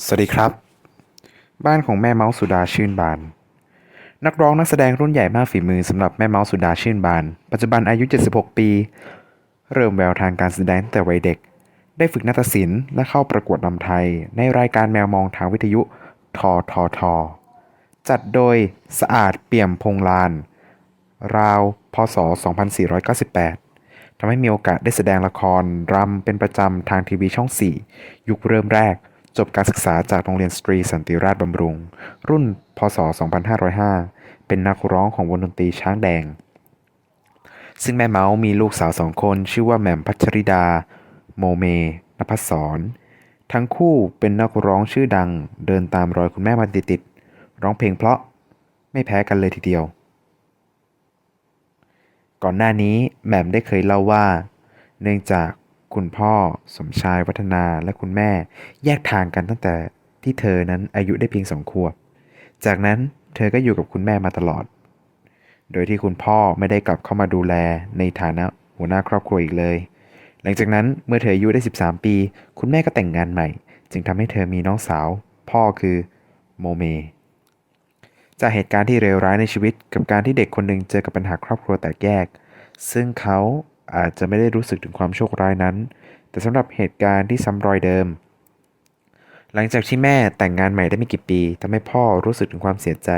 สวัสดีครับ บ้านของแม่เมาส์สุดาชื่นบาน นักร้องนักแสดงรุ่นใหญ่มากฝีมือสำหรับแม่เมาส์สุดาชื่นบาน ปัจจุบันอายุ 76 ปี เริ่มแววทางการแสดงตั้งแต่วัยเด็ก ได้ฝึกนาฏศิลป์และเข้าประกวดลำไทย ในรายการแมวมองทางวิทยุทอทอทอจัดโดยสะอาดเปี่ยมพงลาน ราว พศ 2498ทำให้มีโอกาสได้แสดงละครรำเป็นประจำทางทีวีช่อง 4 ยุคเริ่มแรก จบการศึกษาจากโรงเรียนสตรีสันติราชบำรุง รุ่นพศ 2505 เป็นนักร้องของวงดนตรีช้างแดง ซึ่งแม่เมาส์มีลูกสาวสองคน ชื่อว่าแหม่มพัชริดา โมเมนภัสสรทั้งคู่เป็นนักร้องชื่อดัง เดินตามรอยคุณแม่มาติดๆร้องเพลงเพราะไม่แพ้กันเลยทีเดียว ก่อนหน้านี้แหม่มได้เคยเล่าว่า เนื่องจาก คุณพ่อสมชายวัฒนาและคุณแม่แยกทางกันตั้งแต่ที่เธอนั้นอายุได้เพียงสองขวบ จากนั้นเธอก็อยู่กับคุณแม่มาตลอด โดยที่คุณพ่อไม่ได้กลับเข้ามาดูแลในฐานะหัวหน้าครอบครัวอีกเลย หลังจากนั้นเมื่อเธออายุได้ 13 ปี คุณแม่ก็แต่งงานใหม่ จึงทำให้เธอมีน้องสาว พ่อคือโมเม จากเหตุการณ์ที่เลวร้ายในชีวิตกับการที่เด็กคนหนึ่งเจอกับปัญหาครอบครัวแตกแยก ซึ่งเขา อาจจะไม่ได้รู้สึกถึงความโชคร้ายนั้น แต่สำหรับเหตุการณ์ที่ซ้ำรอยเดิม หลังจากที่แม่แต่งงานใหม่ได้ไม่กี่ปีทำให้พ่อรู้สึกถึงความเสียใจ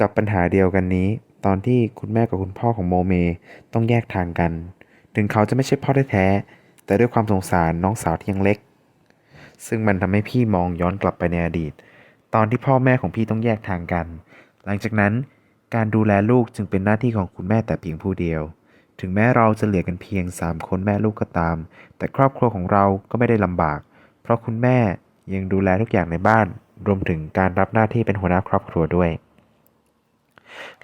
กับปัญหาเดียวกันนี้ ตอนที่คุณแม่กับคุณพ่อของโมเมต้องแยกทางกัน ถึงเขาจะไม่ใช่พ่อแท้ๆแต่ด้วยความสงสารน้องสาวที่ยังเล็ก ซึ่งมันทำให้พี่มองย้อนกลับไปในอดีต ตอนที่พ่อแม่ของพี่ต้องแยกทางกัน หลังจากนั้นการดูแลลูกจึงเป็นหน้าที่ของคุณแม่แต่เพียงผู้เดียว ถึงแม้เราจะเหลือกันเพียง 3 คนแม่ลูกก็ตาม แต่ครอบครัวของเราก็ไม่ได้ลำบาก เพราะคุณแม่ยังดูแลทุกอย่างในบ้าน รวมถึงการรับหน้าที่เป็นหัวหน้าครอบครัวด้วย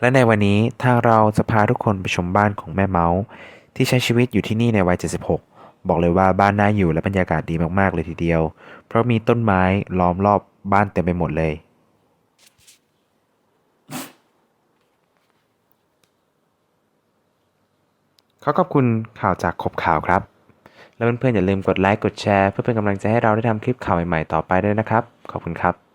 และในวันนี้ทางเราจะพาทุกคนไปชมบ้านของแม่เมาส์ที่ใช้ชีวิตอยู่ที่นี่ในวัย 76 บอกเลยว่าบ้านน่าอยู่และบรรยากาศดีมากๆเลยทีเดียว เพราะมีต้นไม้ล้อมรอบบ้านเต็มไปหมดเลย ขอขอบคุณข่าวจากขบข่าวครับ แล้วเพื่อนๆอย่าลืมกดไลค์กดแชร์ เพื่อเป็นกำลังใจให้เราได้ทำคลิปข่าวใหม่ๆต่อไปด้วยนะครับ ขอบคุณครับ